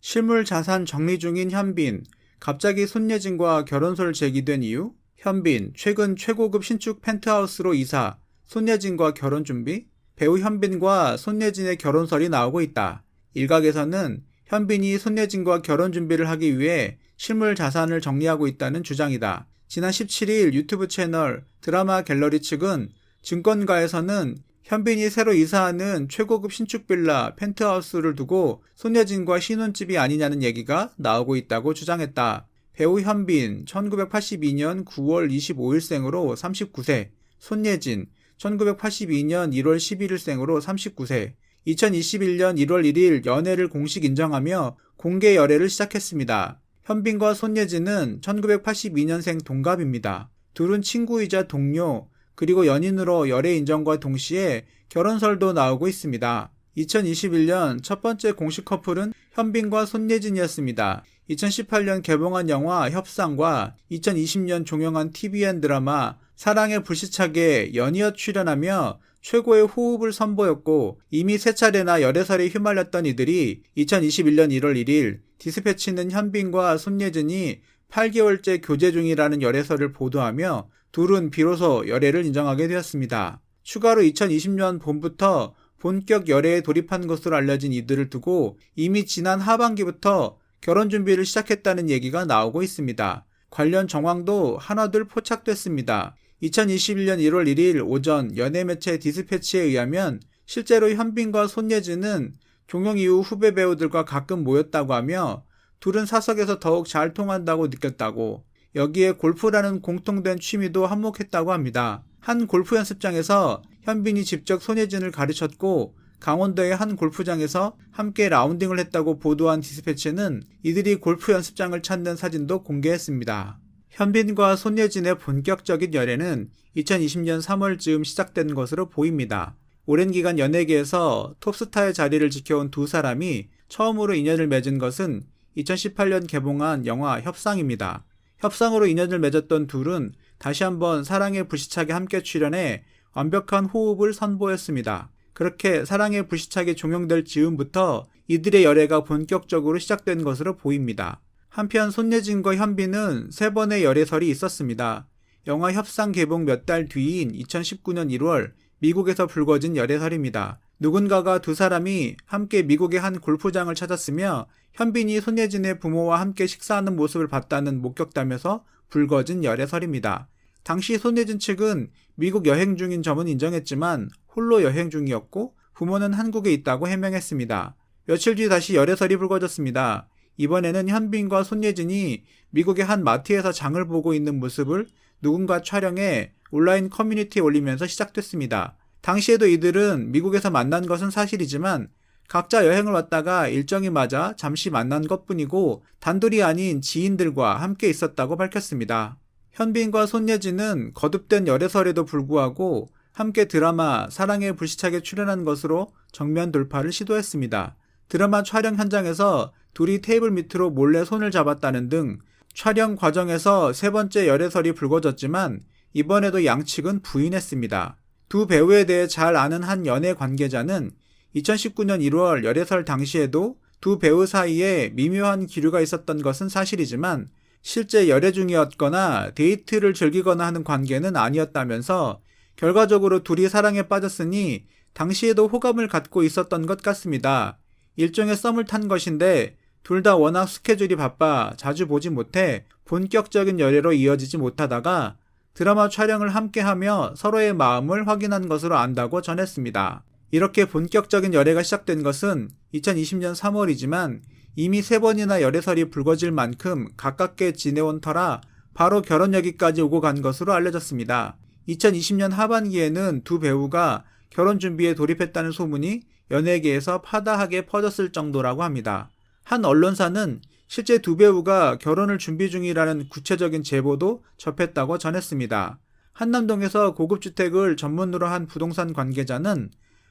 실물 자산 정리 중인 현빈, 갑자기 손예진과 결혼설 제기된 이유? 현빈, 최근 최고급 신축 펜트하우스로 이사, 손예진과 결혼 준비? 배우 현빈과 손예진의 결혼설이 나오고 있다. 일각에서는 현빈이 손예진과 결혼 준비를 하기 위해 실물 자산을 정리하고 있다는 주장이다. 지난 17일 유튜브 채널 드라마 갤러리 측은 증권가에서는 현빈이 새로 이사하는 최고급 신축 빌라 펜트하우스를 두고 손예진과 신혼집이 아니냐는 얘기가 나오고 있다고 주장했다. 배우 현빈 1982년 9월 25일생으로 39세, 손예진 1982년 1월 11일생으로 39세, 2021년 1월 1일 연애를 공식 인정하며 공개 열애를 시작했습니다. 현빈과 손예진은 1982년생 동갑입니다. 둘은 친구이자 동료, 그리고 연인으로 열애 인정과 동시에 결혼설도 나오고 있습니다. 2021년 첫 번째 공식 커플은 현빈과 손예진이었습니다. 2018년 개봉한 영화 협상과 2020년 종영한 TVN 드라마 사랑의 불시착에 연이어 출연하며 최고의 호흡을 선보였고 이미 세 차례나 열애설에 휘말렸던 이들이 2021년 1월 1일 디스패치는 현빈과 손예진이 8개월째 교제 중이라는 열애설을 보도하며 둘은 비로소 열애를 인정하게 되었습니다. 추가로 2020년 봄부터 본격 열애에 돌입한 것으로 알려진 이들을 두고 이미 지난 하반기부터 결혼 준비를 시작했다는 얘기가 나오고 있습니다. 관련 정황도 하나둘 포착됐습니다. 2021년 1월 1일 오전 연예 매체 디스패치에 의하면 실제로 현빈과 손예진은 종영 이후 후배 배우들과 가끔 모였다고 하며 둘은 사석에서 더욱 잘 통한다고 느꼈다고 여기에 골프라는 공통된 취미도 한몫했다고 합니다. 한 골프 연습장에서 현빈이 직접 손예진을 가르쳤고 강원도의 한 골프장에서 함께 라운딩을 했다고 보도한 디스패치는 이들이 골프 연습장을 찾는 사진도 공개했습니다. 현빈과 손예진의 본격적인 연애는 2020년 3월 즈음 시작된 것으로 보입니다. 오랜 기간 연예계에서 톱스타의 자리를 지켜온 두 사람이 처음으로 인연을 맺은 것은 2018년 개봉한 영화 협상입니다. 협상으로 인연을 맺었던 둘은 다시 한번 사랑의 불시착에 함께 출연해 완벽한 호흡을 선보였습니다. 그렇게 사랑의 불시착이 종영될 즈음부터 이들의 열애가 본격적으로 시작된 것으로 보입니다. 한편 손예진과 현빈은 세 번의 열애설이 있었습니다. 영화 협상 개봉 몇 달 뒤인 2019년 1월 미국에서 불거진 열애설입니다. 누군가가 두 사람이 함께 미국의 한 골프장을 찾았으며 현빈이 손예진의 부모와 함께 식사하는 모습을 봤다는 목격담에서 불거진 열애설입니다. 당시 손예진 측은 미국 여행 중인 점은 인정했지만 홀로 여행 중이었고 부모는 한국에 있다고 해명했습니다. 며칠 뒤 다시 열애설이 불거졌습니다. 이번에는 현빈과 손예진이 미국의 한 마트에서 장을 보고 있는 모습을 누군가 촬영해 온라인 커뮤니티에 올리면서 시작됐습니다. 당시에도 이들은 미국에서 만난 것은 사실이지만 각자 여행을 왔다가 일정이 맞아 잠시 만난 것 뿐이고 단둘이 아닌 지인들과 함께 있었다고 밝혔습니다. 현빈과 손예진은 거듭된 열애설에도 불구하고 함께 드라마 사랑의 불시착에 출연한 것으로 정면 돌파를 시도했습니다. 드라마 촬영 현장에서 둘이 테이블 밑으로 몰래 손을 잡았다는 등 촬영 과정에서 세 번째 열애설이 불거졌지만 이번에도 양측은 부인했습니다. 두 배우에 대해 잘 아는 한 연예 관계자는 2019년 1월 열애설 당시에도 두 배우 사이에 미묘한 기류가 있었던 것은 사실이지만 실제 열애 중이었거나 데이트를 즐기거나 하는 관계는 아니었다면서 결과적으로 둘이 사랑에 빠졌으니 당시에도 호감을 갖고 있었던 것 같습니다. 일종의 썸을 탄 것인데 둘 다 워낙 스케줄이 바빠 자주 보지 못해 본격적인 열애로 이어지지 못하다가 드라마 촬영을 함께 하며 서로의 마음을 확인한 것으로 안다고 전했습니다. 이렇게 본격적인 열애가 시작된 것은 2020년 3월이지만 이미 세 번이나 열애설이 불거질 만큼 가깝게 지내온 터라 바로 결혼 여기까지 오고 간 것으로 알려졌습니다. 2020년 하반기에는 두 배우가 결혼 준비에 돌입했다는 소문이 연예계에서 파다하게 퍼졌을 정도라고 합니다. 한 언론사는 실제 두 배우가 결혼을 준비 중이라는 구체적인 제보도 접했다고 전했습니다. 한남동에서 고급주택을 전문으로 한 부동산 관계자는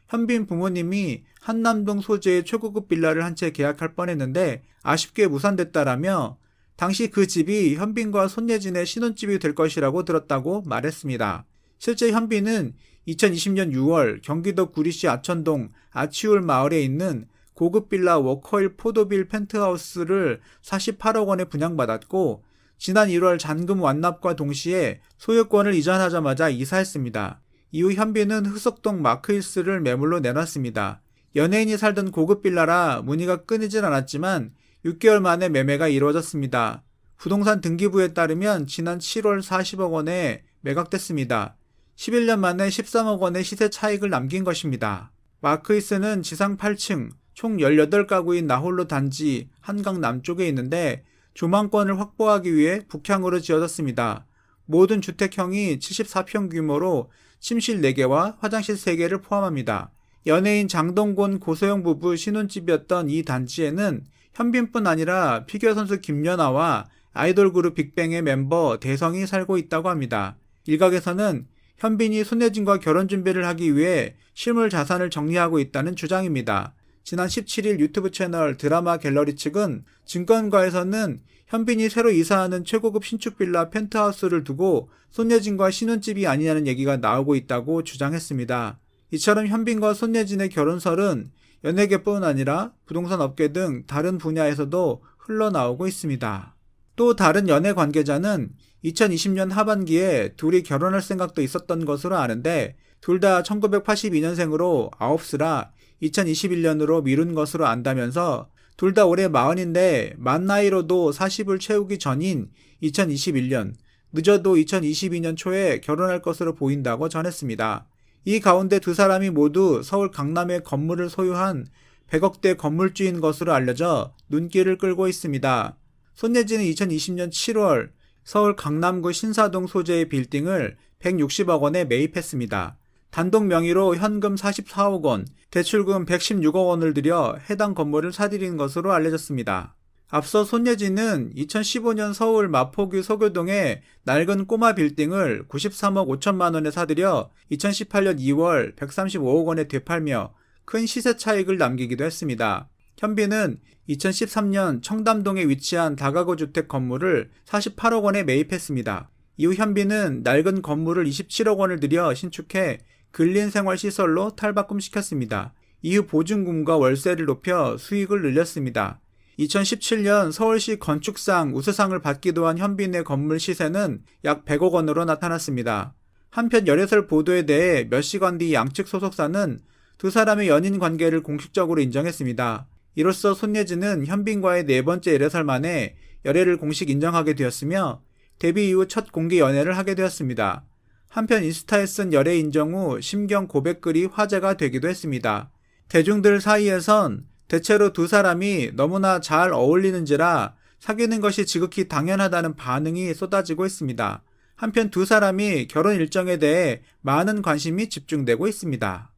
현빈 부모님이 한남동 소재의 최고급 빌라를 한 채 계약할 뻔했는데 아쉽게 무산됐다라며 당시 그 집이 현빈과 손예진의 신혼집이 될 것이라고 들었다고 말했습니다. 실제 현빈은 2020년 6월 경기도 구리시 아천동 아치울 마을에 있는 고급 빌라 워커힐 포도빌 펜트하우스를 48억 원에 분양받았고 지난 1월 잔금 완납과 동시에 소유권을 이전하자마자 이사했습니다. 이후 현빈은 흑석동 마크힐스를 매물로 내놨습니다. 연예인이 살던 고급 빌라라 문의가 끊이진 않았지만 6개월 만에 매매가 이루어졌습니다. 부동산 등기부에 따르면 지난 7월 40억 원에 매각됐습니다. 11년 만에 13억 원의 시세 차익을 남긴 것입니다. 마크이스는 지상 8층, 총 18가구인 나홀로 단지 한강 남쪽에 있는데 조망권을 확보하기 위해 북향으로 지어졌습니다. 모든 주택형이 74평 규모로 침실 4개와 화장실 3개를 포함합니다. 연예인 장동곤 고소영 부부 신혼집이었던 이 단지에는 현빈뿐 아니라 피겨 선수 김연아와 아이돌 그룹 빅뱅의 멤버 대성이 살고 있다고 합니다. 일각에서는 현빈이 손예진과 결혼 준비를 하기 위해 실물 자산을 정리하고 있다는 주장입니다. 지난 17일 유튜브 채널 드라마 갤러리 측은 증권가에서는 현빈이 새로 이사하는 최고급 신축 빌라 펜트하우스를 두고 손예진과 신혼집이 아니냐는 얘기가 나오고 있다고 주장했습니다. 이처럼 현빈과 손예진의 결혼설은 연예계뿐 아니라 부동산 업계 등 다른 분야에서도 흘러나오고 있습니다. 또 다른 연예 관계자는 2020년 하반기에 둘이 결혼할 생각도 있었던 것으로 아는데 둘 다 1982년생으로 9스라 2021년으로 미룬 것으로 안다면서 둘 다 올해 마흔인데 만 나이로도 40을 채우기 전인 2021년, 늦어도 2022년 초에 결혼할 것으로 보인다고 전했습니다. 이 가운데 두 사람이 모두 서울 강남의 건물을 소유한 100억대 건물주인 것으로 알려져 눈길을 끌고 있습니다. 손예진은 2020년 7월 서울 강남구 신사동 소재의 빌딩을 160억 원에 매입했습니다. 단독 명의로 현금 44억 원, 대출금 116억 원을 들여 해당 건물을 사들인 것으로 알려졌습니다. 앞서 손예진은 2015년 서울 마포구 서교동의 낡은 꼬마 빌딩을 93억 5천만 원에 사들여 2018년 2월 135억 원에 되팔며 큰 시세 차익을 남기기도 했습니다. 현빈은 2013년 청담동에 위치한 다가구 주택 건물을 48억 원에 매입했습니다. 이후 현빈은 낡은 건물을 27억 원을 들여 신축해 근린 생활 시설로 탈바꿈시켰습니다. 이후 보증금과 월세를 높여 수익을 늘렸습니다. 2017년 서울시 건축상 우수상을 받기도 한 현빈의 건물 시세는 약 100억 원으로 나타났습니다. 한편 열애설 보도에 대해 몇 시간 뒤 양측 소속사는 두 사람의 연인 관계를 공식적으로 인정했습니다. 이로써 손예진은 현빈과의 네 번째 열애설 만에 열애를 공식 인정하게 되었으며 데뷔 이후 첫 공개 연애를 하게 되었습니다. 한편 인스타에 쓴 열애 인정 후 심경 고백글이 화제가 되기도 했습니다. 대중들 사이에선 대체로 두 사람이 너무나 잘 어울리는지라 사귀는 것이 지극히 당연하다는 반응이 쏟아지고 있습니다. 한편 두 사람이 결혼 일정에 대해 많은 관심이 집중되고 있습니다.